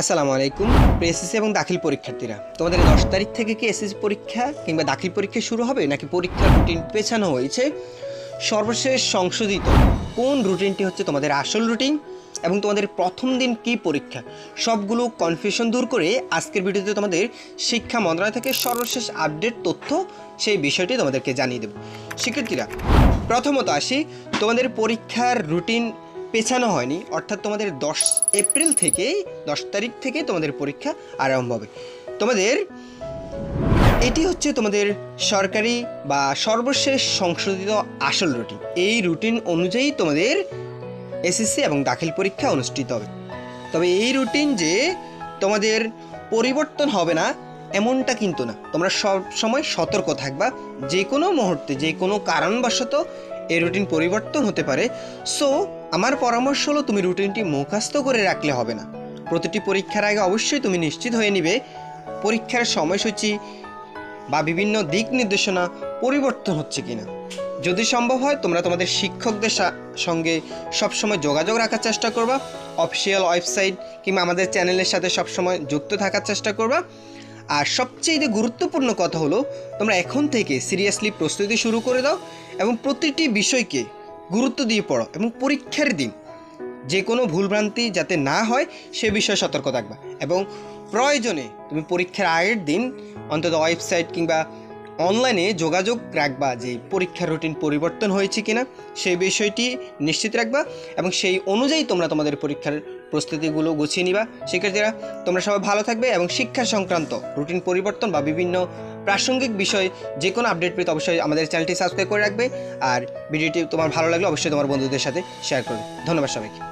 আসসালামু আলাইকুম এসএসসি এবং দাখিল পরীক্ষার্থীরা। তোমাদের দশ তারিখ থেকে কি এসএসসি পরীক্ষা কিংবা দাখিল পরীক্ষা শুরু হবে নাকি পরীক্ষার রুটিন পেছানো হয়েছে? সর্বশেষ সংশোধিত কোন রুটিনটি হচ্ছে তোমাদের আসল রুটিন এবং তোমাদের প্রথম দিন কি পরীক্ষা? সবগুলো কনফিউশন দূর করে আজকের ভিডিওতে তোমাদের শিক্ষা মন্ত্রণালয় থেকে সর্বশেষ আপডেট তথ্য সেই বিষয়টি তোমাদেরকে জানিয়ে দেব। শিক্ষার্থীরা, প্রথমত আসি, তোমাদের পরীক্ষার রুটিন পেছানো হয়নি। অর্থাৎ তোমাদের দশ এপ্রিল থেকেই, দশ তারিখ থেকে তোমাদের পরীক্ষা আরম্ভ হবে। তোমাদের, এটি হচ্ছে তোমাদের সরকারি বা সর্বশেষ সংশোধিত আসল রুটিন। এই রুটিন অনুযায়ী তোমাদের এসএসসি এবং দাখিল পরীক্ষা অনুষ্ঠিত হবে। তবে এই রুটিন যে তোমাদের পরিবর্তন হবে না, এমনটা কিন্তু না। তোমরা সব সময় সতর্ক থাকবা। যে কোনো মুহূর্তে, যে কোনো কারণবশত এই রুটিন পরিবর্তন হতে পারে। সো আমার পরামর্শ হলো তুমি রুটিনটি মুখস্থ করে রাখলে হবে না। প্রতিটি পরীক্ষার আগে অবশ্যই তুমি নিশ্চিত হয়ে নিবে পরীক্ষার সময়সূচি বা বিভিন্ন দিক নির্দেশনা পরিবর্তন হচ্ছে কিনা। যদি সম্ভব হয়, তোমরা তোমাদের শিক্ষকদের সঙ্গে সবসময় যোগাযোগ রাখার চেষ্টা করবা, অফিসিয়াল ওয়েবসাইট কিংবা আমাদের চ্যানেলের সাথে সবসময় যুক্ত থাকার চেষ্টা করবা। আর সবচেয়ে গুরুত্বপূর্ণ কথা হলো, তোমরা এখন থেকে সিরিয়াসলি প্রস্তুতি শুরু করে দাও এবং প্রতিটি বিষয়কে গুরুত্ব দিয়ে পড়ো এবং পরীক্ষার দিন যে কোনো ভুলভ্রান্তি যাতে না হয়, সে বিষয়ে সতর্ক থাকবা এবং প্রয়োজনে তুমি পরীক্ষার আগের দিন অন্তত ওয়েবসাইট কিংবা অনলাইনে যোগাযোগ রাখবা যে পরীক্ষার রুটিন পরিবর্তন হয়েছে কিনা, সেই বিষয়টি নিশ্চিত রাখবা এবং সেই অনুযায়ী তোমরা তোমাদের পরীক্ষার প্রস্তুতিগুলো গুছিয়ে নিবা। শিক্ষার্থীরা, তোমরা সবাই ভালো থাকবে এবং শিক্ষা সংক্রান্ত রুটিন পরিবর্তন বা বিভিন্ন প্রাসঙ্গিক বিষয় যে কোনো আপডেট পেতে অবশ্যই আমাদের চ্যানেলটি সাবস্ক্রাইব করে রাখবে। আর ভিডিওটি তোমার ভালো লাগলে অবশ্যই তোমার বন্ধুদের সাথে শেয়ার করবে। ধন্যবাদ সবাইকে।